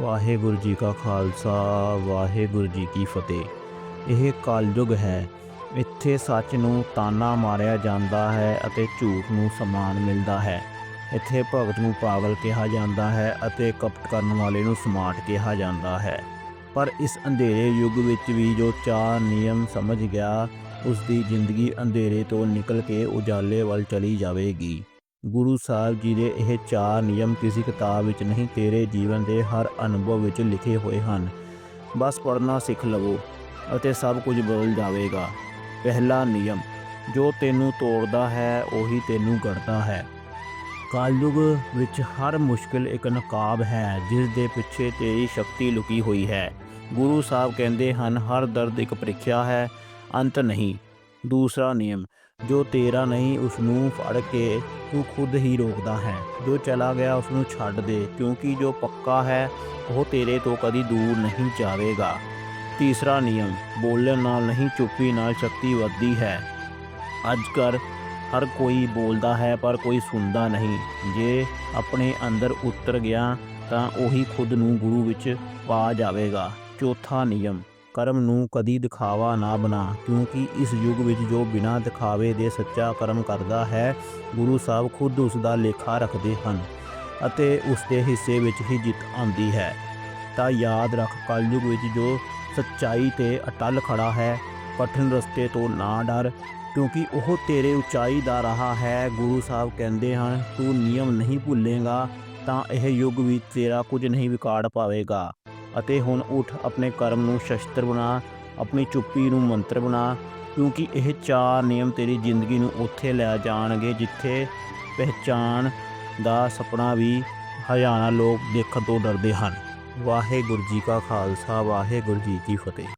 ਵਾਹਿਗੁਰੂ ਜੀ ਕਾ ਖਾਲਸਾ, ਵਾਹਿਗੁਰੂ ਜੀ ਕੀ ਫਤਿਹ। ਇਹ ਕਲਯੁਗ ਹੈ। ਇੱਥੇ ਸੱਚ ਨੂੰ ਤਾਨਾ ਮਾਰਿਆ ਜਾਂਦਾ ਹੈ ਅਤੇ ਝੂਠ ਨੂੰ ਸਮਾਨ ਮਿਲਦਾ ਹੈ। ਇੱਥੇ ਭਗਤ ਨੂੰ ਪਾਗਲ ਕਿਹਾ ਜਾਂਦਾ ਹੈ ਅਤੇ ਕਪਟ ਕਰਨ ਵਾਲੇ ਨੂੰ ਸਮਾਰਟ ਕਿਹਾ ਜਾਂਦਾ ਹੈ। ਪਰ ਇਸ ਅੰਧੇਰੇ ਯੁੱਗ ਵਿੱਚ ਵੀ ਜੋ ਚਾਰ ਨਿਯਮ ਸਮਝ ਗਿਆ ਉਸ ਦੀ ਜ਼ਿੰਦਗੀ ਅੰਧੇਰੇ ਤੋਂ ਨਿਕਲ ਕੇ ਉਜਾਲੇ ਵੱਲ ਚਲੀ ਜਾਵੇਗੀ। ਗੁਰੂ ਸਾਹਿਬ ਜੀ ਦੇ ਇਹ ਚਾਰ ਨਿਯਮ ਕਿਸੇ ਕਿਤਾਬ ਵਿੱਚ ਨਹੀਂ, ਤੇਰੇ ਜੀਵਨ ਦੇ ਹਰ ਅਨੁਭਵ ਵਿੱਚ ਲਿਖੇ ਹੋਏ ਹਨ। ਬਸ ਪੜ੍ਹਨਾ ਸਿੱਖ ਲਵੋ ਅਤੇ ਸਭ ਕੁਝ ਬਦਲ ਜਾਵੇਗਾ। ਪਹਿਲਾ ਨਿਯਮ, ਜੋ ਤੈਨੂੰ ਤੋੜਦਾ ਹੈ, ਉਹੀ ਤੈਨੂੰ ਗੜਦਾ ਹੈ। ਕਾਲਯੁਗ ਵਿੱਚ ਹਰ ਮੁਸ਼ਕਿਲ ਇੱਕ ਨਕਾਬ ਹੈ, ਜਿਸ ਦੇ ਪਿੱਛੇ ਤੇਰੀ ਸ਼ਕਤੀ ਲੁਕੀ ਹੋਈ ਹੈ। ਗੁਰੂ ਸਾਹਿਬ ਕਹਿੰਦੇ ਹਨ, ਹਰ ਦਰਦ ਇੱਕ ਪ੍ਰੀਖਿਆ ਹੈ, ਅੰਤ ਨਹੀਂ। ਦੂਸਰਾ ਨਿਯਮ ਜੋ ਤੇਰਾ ਨਹੀਂ ਉਸ ਨੂੰ ਫੜ ਕੇ ਤੂੰ ਖੁਦ ਹੀ ਰੋਕਦਾ ਹੈ। ਜੋ ਚਲਾ ਗਿਆ ਉਸ ਨੂੰ ਛੱਡ ਦੇ, ਕਿਉਂਕਿ ਜੋ ਪੱਕਾ ਹੈ, ਉਹ ਤੇਰੇ ਤੋਂ ਕਦੀ ਦੂਰ ਨਹੀਂ ਜਾਵੇਗਾ। ਤੀਸਰਾ ਨਿਯਮ, ਬੋਲਣ ਨਾਲ ਨਹੀਂ, ਚੁੱਪੀ ਨਾਲ ਸ਼ਕਤੀ ਵੱਧਦੀ ਹੈ। ਅੱਜ ਕੱਲ੍ਹ ਹਰ ਕੋਈ ਬੋਲਦਾ ਹੈ, ਪਰ ਕੋਈ ਸੁਣਦਾ ਨਹੀਂ। ਜੇ ਆਪਣੇ ਅੰਦਰ ਉਤਰ ਗਿਆ, ਤਾਂ ਉਹੀ ਖੁਦ ਨੂੰ ਗੁਰੂ ਵਿੱਚ ਪਾ ਜਾਵੇਗਾ। ਚੌਥਾ ਨਿਯਮ ਕਰਮ ਨੂੰ ਕਦੀ ਦਿਖਾਵਾ ਨਾ ਬਣਾ, ਕਿਉਂਕਿ ਇਸ ਯੁੱਗ ਵਿੱਚ ਜੋ ਬਿਨਾਂ ਦਿਖਾਵੇ ਦੇ ਸੱਚਾ ਕਰਮ ਕਰਦਾ ਹੈ, ਗੁਰੂ ਸਾਹਿਬ ਖੁਦ ਉਸ ਦਾ ਲੇਖਾ ਰੱਖਦੇ ਹਨ ਅਤੇ ਉਸ ਦੇ ਹਿੱਸੇ ਵਿੱਚ ਹੀ ਜਿੱਤ ਆਉਂਦੀ ਹੈ। ਤਾਂ ਯਾਦ ਰੱਖ, ਕਲਯੁਗ ਵਿੱਚ ਜੋ ਸੱਚਾਈ ਤੇ ਅਟਲ ਖੜਾ ਹੈ, ਕਠਿਨ ਰਸਤੇ ਤੋਂ ਨਾ ਡਰ, ਕਿਉਂਕਿ ਉਹ ਤੇਰੇ ਉਚਾਈ ਦਾ ਰਾਹ ਹੈ। ਗੁਰੂ ਸਾਹਿਬ ਕਹਿੰਦੇ ਹਨ, ਤੂੰ ਨਿਯਮ ਨਹੀਂ ਭੁੱਲੇਗਾ, ਤਾਂ ਇਹ ਯੁੱਗ ਵੀ ਤੇਰਾ ਕੁਝ ਨਹੀਂ ਵਿਗਾੜ ਪਾਵੇਗਾ। ਅਤੇ ਹੁਣ ਉਠ ਆਪਣੇ ਕਰਮ ਨੂੰ ਸ਼ਸਤਰ ਬਣਾ, ਆਪਣੀ ਚੁੱਪੀ ਨੂੰ ਮੰਤਰ ਬਣਾ, ਕਿਉਂਕਿ ਇਹ ਚਾਰ ਨਿਯਮ ਤੇਰੀ ਜ਼ਿੰਦਗੀ ਨੂੰ ਉੱਥੇ ਲੈ ਜਾਣਗੇ ਜਿੱਥੇ ਪਹਿਚਾਨ ਦਾ ਸੁਪਨਾ ਵੀ ਹਜ਼ਾਰਾਂ ਲੋਕ ਦੇਖਣ ਤੋਂ ਡਰਦੇ ਹਨ। ਵਾਹਿਗੁਰੂ ਜੀ ਕਾ ਖਾਲਸਾ, ਵਾਹਿਗੁਰੂ ਜੀ ਕੀ ਫਤਿਹ।